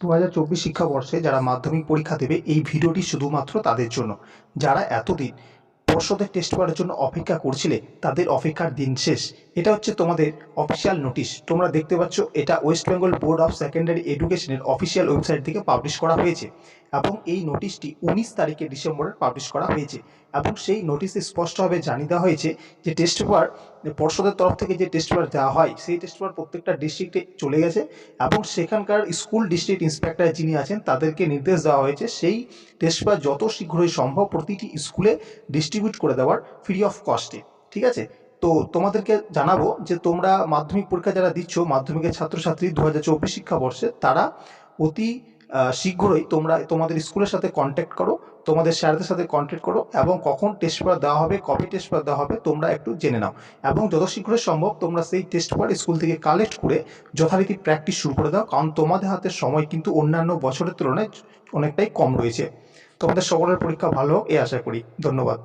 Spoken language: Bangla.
দু হাজার চব্বিশ শিক্ষাবর্ষে যারা মাধ্যমিক পরীক্ষা দেবে, এই ভিডিওটি শুধুমাত্র তাদের জন্য। যারা এতদিন পর্ষদের টেস্ট করার জন্য অপেক্ষা করছিলে, তাদের অপেক্ষার দিন শেষ। এটা হচ্ছে তোমাদের অফিসিয়াল নোটিশ তোমরা দেখতে পাচ্ছ, এটা West Bengal board of secondary এডুকেশনের অফিসিয়াল ওয়েবসাইট থেকে পাবলিশ করা হয়েছে এবং এই নোটিশটি উনিশ তারিখে ডিসেম্বরে পাবলিশ করা হয়েছে এবং সেই নোটিশে স্পষ্টভাবে জানিয়ে দেওয়া হয়েছে যে টেস্ট পেপার পর্ষদের তরফ থেকে যে টেস্ট পেপার দেওয়া হয়, সেই টেস্ট পেপার প্রত্যেকটা ডিস্ট্রিক্টে চলে গেছে এবং সেখানকার স্কুল ডিস্ট্রিক্ট ইন্সপেক্টর যিনি আছেন, তাদেরকে নির্দেশ দেওয়া হয়েছে সেই টেস্ট পেপার যত শীঘ্রই সম্ভব প্রতিটি স্কুলে ডিস্ট্রিবিউট করে দেওয়ার ফ্রি অফ কস্টে ঠিক আছে? তো তোমাদেরকে জানাব যে তোমরা মাধ্যমিক পরীক্ষা যারা দিচ্ছ, মাধ্যমিকের ছাত্রছাত্রী দু হাজার চব্বিশ শিক্ষাবর্ষে, তারা অতি শীঘ্রই তোমরা তোমাদের স্কুলের সাথে কন্ট্যাক্ট করো, তোমাদের স্যারদের সাথে কন্ট্যাক্ট করো এবং কখন টেস্ট পেপার দেওয়া হবে, কবে টেস্ট পেপার দেওয়া হবে তোমরা একটু জেনে নাও। এবং যত শীঘ্রই সম্ভব তোমরা সেই টেস্ট পেপার স্কুল থেকে কালেক্ট করে যথারীতি প্র্যাকটিস শুরু করে দাও, কারণ তোমাদের হাতে সময় কিন্তু অন্যান্য বছরের তুলনায় অনেকটাই কম রয়েছে। তোমাদের সকলের পরীক্ষা ভালো হোক, এই আশা করি। ধন্যবাদ।